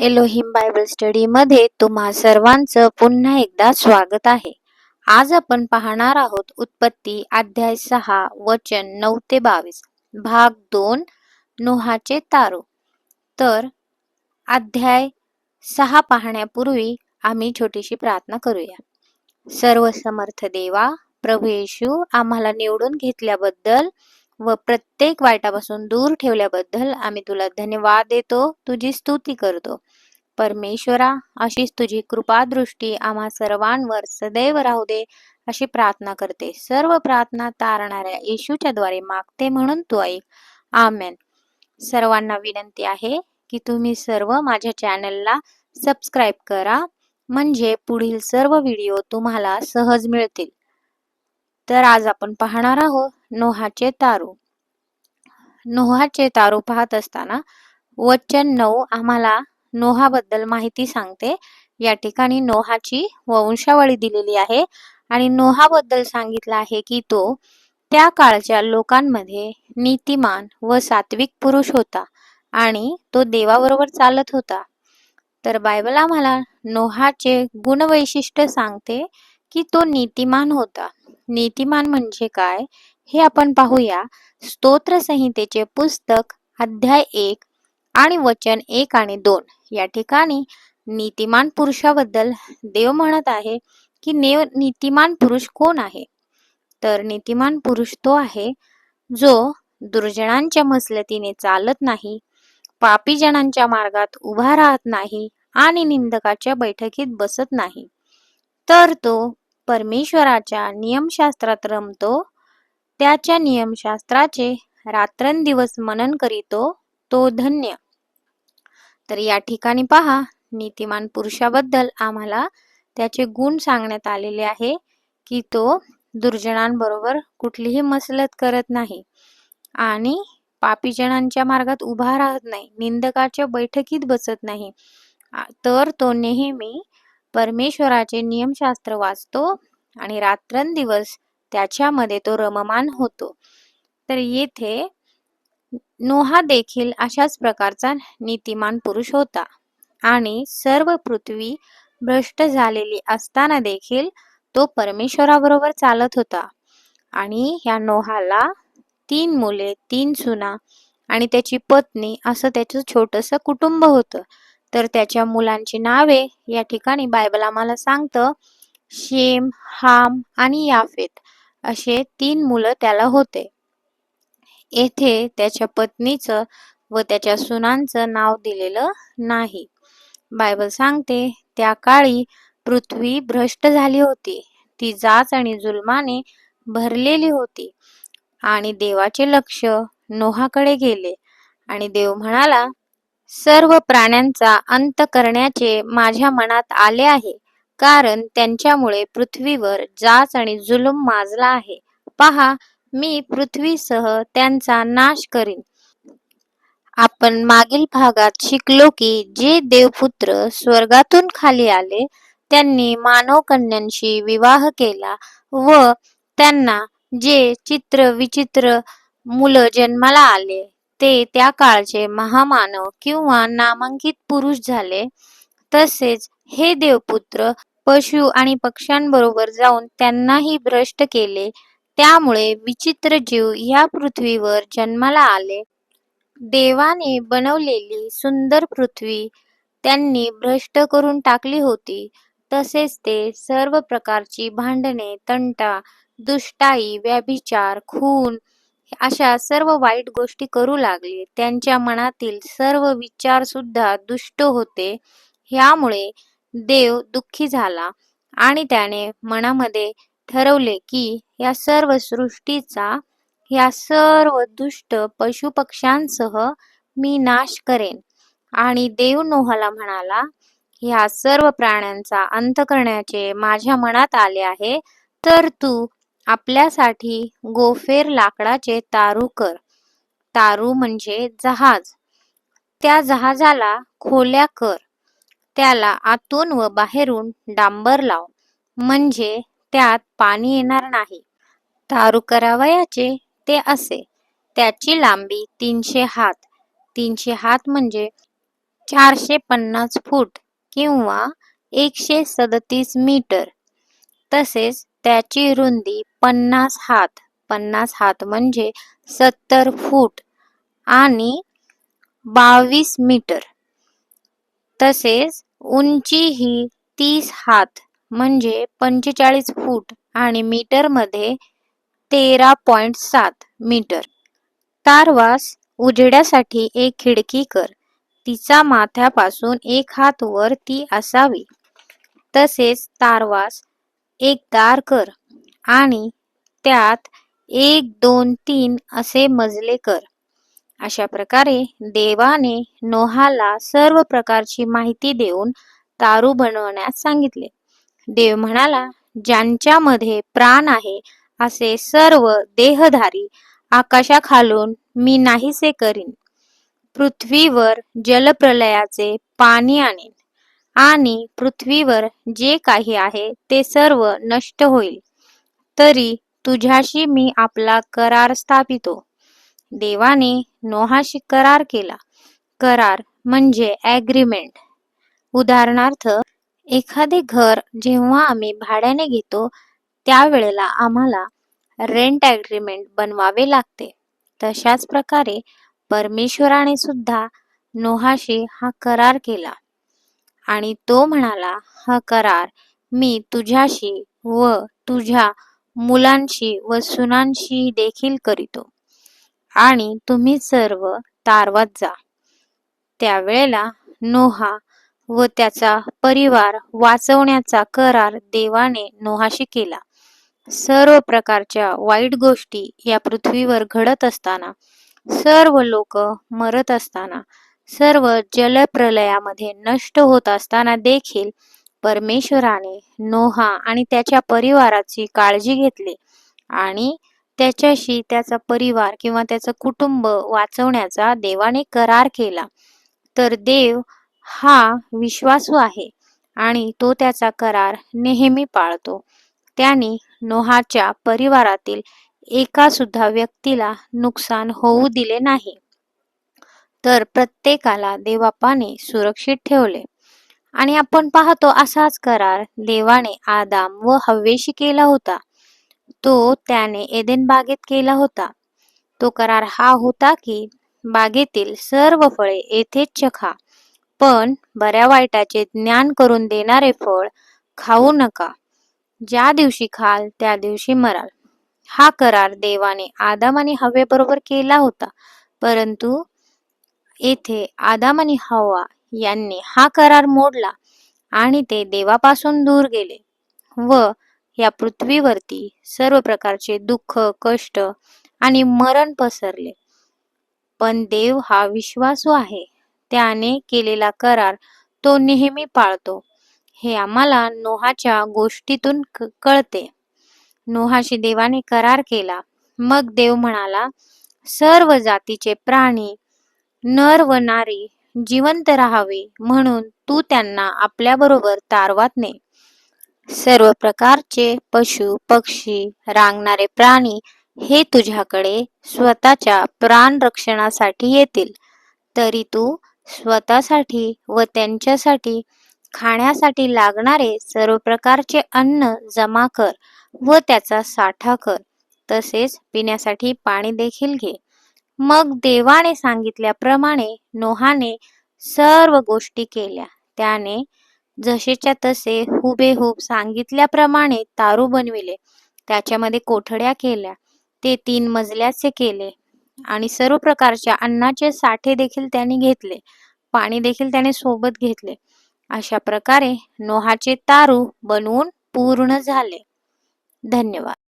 Elohim Bible स्टडीमध्ये तुम्हा सर्वांचं पुन्हा एकदा स्वागत आहे. आज आपण पाहणार आहोत उत्पत्ती अध्याय सहा वचन नऊ ते बावीस भाग दोन नोहाचे तारू. तर अध्याय सहा पाहण्यापूर्वी आम्ही छोटीशी प्रार्थना करूया. सर्व समर्थ देवा प्रभू येशू आम्हाला निवडून घेतल्याबद्दल व प्रत्येक वाईटापासून दूर ठेवल्याबद्दल आम्ही तुला धन्यवाद देतो तुझी स्तुती करतो. परमेश्वरा अशीच तुझी कृपादृष्टी आम्हा सर्वांवर सदैव राहू दे अशी प्रार्थना करते. सर्व प्रार्थना तारणाऱ्या येशूच्या द्वारे मागते म्हणून तू ऐक. आमेन. सर्वांना विनंती आहे की तुम्ही सर्व माझ्या चॅनलला सबस्क्राईब करा म्हणजे पुढील सर्व व्हिडिओ तुम्हाला सहज मिळतील. तर आज आपण पाहणार आहोत नोहाचे तारू. नोहाचे तारू पाहत असताना वचन नऊ आम्हाला नोहाबद्दल माहिती सांगते. या ठिकाणी नोहाची वंशावळी दिलेली आहे आणि नोहाबद्दल सांगितलं आहे की तो त्या काळच्या लोकांमध्ये नीतिमान व सात्विक पुरुष होता आणि तो देवाबरोबर चालत होता. तर बायबल आम्हाला नोहाचे गुणवैशिष्ट्य सांगते की तो नीतिमान होता. नीतिमान म्हणजे काय हे आपण पाहूया. स्तोत्र संहितेचे पुस्तक अध्याय एक आणि वचन एक आणि दोन. या ठिकाणी नीतिमान पुरुषाबद्दल देव म्हणत आहे की नेव नीतिमान पुरुष कोण आहे? तर नीतिमान पुरुष तो आहे जो दुर्जनांच्या मसलतीने चालत नाही पापी जनांच्या मार्गात उभा राहत नाही आणि निंदकाच्या बैठकीत बसत नाही. तर तो परमेश्वराच्या नियमशास्त्रात रमतो त्याच्या नियमशास्त्राचे रात्रंदिवस मनन करीतो तो धन्य. तर या ठिकाणी पहा नीतिमान पुरुषाबद्दल आम्हाला त्याचे गुण सांगण्यात आलेले आहे की तो दुर्जनांबरोबर कुठलीही मसलत करत नाही आणि पापीजनांच्या मार्गात उभा राहत नाही निंदकाच्या बैठकीत बसत नाही. तर तो नेहमी परमेश्वराचे नियमशास्त्र वाचतो आणि रात्रंदिवस त्याच्यामध्ये तो रममान होतो. तर येथे नोहा देखील अशाच प्रकारचा नीतिमान पुरुष होता. आणि सर्व पृथ्वी भ्रष्ट झालेली असताना देखील तो परमेश्वराबरोबर चालत होता. आणि ह्या नोहाला तीन मुले तीन सुना आणि त्याची पत्नी असं त्याचं छोटस कुटुंब होतं. तर त्याच्या मुलांची नावे या ठिकाणी बायबल आम्हाला सांगतं. शेम हाम आणि याफेत असे तीन मुलं त्याला होते. येथे त्याच्या पत्नीचं व त्याच्या सुनांचं नाव दिलेलं नाही. बायबल सांगते त्या काळी पृथ्वी भ्रष्ट झाली होती. ती जाच आणि जुलमाने भरलेली होती. आणि देवाचे लक्ष नोहाकडे गेले. आणि देव म्हणाला सर्व प्राण्यांचा अंत करण्याचे माझ्या मनात आले आहे. कारण त्यांच्यामुळे पृथ्वीवर जाच आणि जुलूम माजला आहे. पहा मी पृथ्वीसह त्यांचा नाश करीन. आपण मागील भागात शिकलो की जे देवपुत्र स्वर्गातून खाली आले त्यांनी मानव कन्यांशी विवाह केला व त्यांना जे चित्र विचित्र मुलं जन्माला आले ते त्या काळचे महामानव किंवा नामांकित पुरुष झाले. तसेच हे देवपुत्र पशु आणि पक्ष्यांबरोबर जाऊन त्यांनाही भ्रष्ट केले. त्यामुळे विचित्र जीव या पृथ्वीवर जन्माला आले. देवाने बनवलेली सुंदर पृथ्वी त्यांनी भ्रष्ट करून टाकली होती. तसेच ते सर्व प्रकारची भांडणे तंटा दुष्टाई व्याभिचार खून अशा सर्व वाईट गोष्टी करू लागले. त्यांच्या मनातील सर्व विचार सुद्धा दुष्ट होते. ह्यामुळे देव दुःखी झाला आणि त्याने मनामध्ये ठरवले की या सर्व सृष्टीचा या सर्व दुष्ट पशुपक्ष्यांसह मी नाश करेन. आणि देव नोहाला म्हणाला ह्या सर्व प्राण्यांचा अंत करण्याचे माझ्या मनात आले आहे. तर तू आपल्यासाठी गोफेर लाकडाचे तारू कर. तारू म्हणजे जहाज. त्या जहाजाला खोल्या कर. त्याला आतून व बाहेरून डांबर लाव. म्हणजे त्यात पाणी येणार नाही. तारू करावयाचे ते असे. त्याची लांबी तीनशे हात. तीनशे हात म्हणजे चारशे पन्नास फूट किंवा एकशे सदतीस मीटर. तसेच त्याची रुंदी पन्नास हात. पन्नास हात म्हणजे सत्तर फूट आणि बावीस मीटर. तसेच उंची ही तीस हात म्हणजे पंचेचाळीस फूट आणि मीटरमध्ये तेरा पॉइंट सात मीटर. तारवास उजेडासाठी एक खिडकी कर. तिचा माथ्यापासून एक हात वर ती असावी. तसेच तारवास एक दार कर. आणि त्यात एक दोन तीन असे मजले कर. अशा प्रकारे देवाने नोहाला सर्व प्रकारची माहिती देऊन तारू बनवण्यास सांगितले. देव म्हणाला ज्यांच्यामध्ये प्राण आहे असे सर्व देहधारी आकाशाखालून मी नाहीसे करीन. पृथ्वीवर जलप्रलयाचे पाणी आणीन आणि पृथ्वीवर जे काही आहे ते सर्व नष्ट होईल. तरी तुझ्याशी मी आपला करार स्थापितो. देवाने नोहाशी करार केला. करार म्हणजे ॲग्रीमेंट उदाहरणार्थ एखादे घर जेव्हा आम्ही भाड्याने घेतो त्यावेळेला आम्हाला रेंट ॲग्रीमेंट बनवावे लागते. तशाच प्रकारे परमेश्वराने सुद्धा नोहाशी हा करार केला. आणि तो म्हणाला हा करार मी तुझ्याशी व तुझ्या मुलांशी व सुनांशी देखील करीतो. आणि तुम्ही सर्व तारवात जा. त्यावेळेला नोहा व त्याचा परिवार वाचवण्याचा करार देवाने नोहाशी केला. सर्व प्रकारच्या वाईट गोष्टी या पृथ्वीवर घडत असताना सर्व लोक मरत असताना सर्व जलप्रलयामध्ये नष्ट होत असताना देखील परमेश्वराने नोहा आणि त्याच्या परिवाराची काळजी घेतली आणि त्याच्याशी त्याचा परिवार किंवा त्याचं कुटुंब वाचवण्याचा देवाने करार केला. तर देव हा विश्वासू आहे आणि तो त्याचा करार नेहमी पाळतो. त्याने नोहाच्या परिवारातील एका सुद्धा व्यक्तीला नुकसान होऊ दिले नाही. तर प्रत्येकाला देवापाने सुरक्षित ठेवले. आणि आपण पाहतो असाच करार देवाने आदाम व हव्येशी केला होता. तो त्याने एदेन बागेत केला होता. तो करार हा होता की बागेतील सर्व फळे येथेच चखा पण बऱ्या वाईटाचे ज्ञान करून देणारे फळ खाऊ नका. ज्या दिवशी खाल त्या दिवशी मराल. हा करार देवाने आदाम आणि हवेबरोबर केला होता. परंतु येथे आदाम आणि हवा यांनी हा करार मोडला आणि ते देवापासून दूर गेले व या पृथ्वीवरती सर्व प्रकारचे दुःख कष्ट आणि मरण पसरले. पण देव हा विश्वासू आहे. त्याने केलेला करार तो नेहमी पाळतो. हे आम्हाला नोहाच्या गोष्टीतून कळते. नोहाशी देवाने करार केला. मग देव म्हणाला सर्व जातीचे प्राणी नर व नारी जिवंत राहावे म्हणून तू त्यांना आपल्याबरोबर तारवात ने. सर्व प्रकारचे पशु पक्षी रांगणारे प्राणी हे तुझ्याकडे स्वतःच्या प्राण रक्षणासाठी येतील. तरी तू स्वतःसाठी व त्यांच्यासाठी खाण्यासाठी लागणारे सर्व प्रकारचे अन्न जमा कर व त्याचा साठा कर. तसेच पिण्यासाठी पाणी देखील घे. मग देवाने सांगितल्याप्रमाणे नोहाने सर्व गोष्टी केल्या. त्याने जसेच्या तसे हुबेहूब सांगितल्याप्रमाणे तारू बनविले. त्याच्यामध्ये कोठड्या केल्या ते तीन मजल्याचे केले आणि सर्व प्रकारच्या अन्नाचे साठे देखील त्याने घेतले पाणी देखील त्याने सोबत घेतले. अशा प्रकारे नोहाचे तारू बनवून पूर्ण झाले. धन्यवाद.